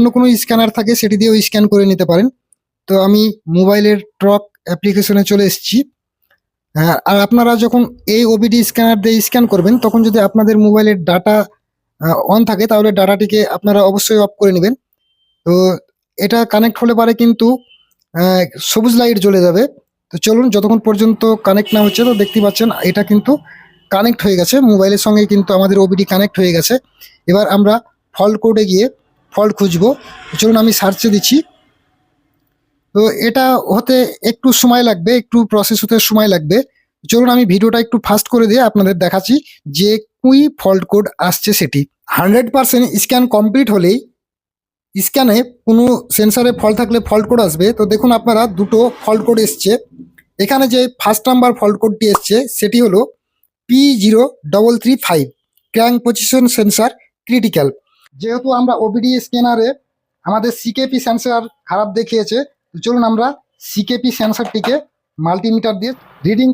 অন্য কোনো স্ক্যানার থাকে সেটি দিয়েও স্ক্যান করে নিতে পারেন। তো আমি মোবাইলের ট্রক অ্যাপ্লিকেশনে চলে এসেছি। হ্যাঁ, আর আপনারা যখন এই ওবিডি স্ক্যানার দিয়ে স্ক্যান করবেন তখন যদি আপনাদের মোবাইলের ডাটা অন থাকে তাহলে ডাটাটিকে আপনারা অবশ্যই অফ করে নেবেন। তো এটা কানেক্ট হলে পারে কিন্তু সবুজ লাইট জ্বলে যাবে। তো চলুন যতক্ষণ পর্যন্ত কানেক্ট না হচ্ছে তো দেখতে পাচ্ছেন এটা কিন্তু কানেক্ট হয়ে গেছে। মোবাইলের সঙ্গে কিন্তু আমাদের ওবিডি কানেক্ট হয়ে গেছে। এবার আমরা ফল্ট কোডে গিয়ে ফল্ট খুঁজবো। চলুন আমি সার্চে দিচ্ছি। তো এটা হতে একটু সময় লাগবে, একটু প্রসেস হতে সময় লাগবে। চলুন আমি ভিডিওটা একটু ফাস্ট করে দিয়ে আপনাদের দেখাচ্ছি যে কুই ফল্ট কোড আসছে সেটি। হান্ড্রেড পার্সেন্ট স্ক্যান কমপ্লিট হলেই স্ক্যানে কোনো সেন্সারে ফল্ট থাকলে ফল্ট কোড আসবে। তো দেখুন আপনারা দুটো ফল্ট কোড এসছে। এখানে যে ফার্স্ট নাম্বার ফল্ট কোডটি এসছে, সেটি হলো P zero double three five crank position sensor critical যেহেতু আমরা ওবিডি স্ক্যানারে আমাদের সিকেপি সেন্সার খারাপ দেখিয়েছে চলুন আমরা সিকেপি সেন্সারটিকে মাল্টিমিটার দিয়ে রিডিং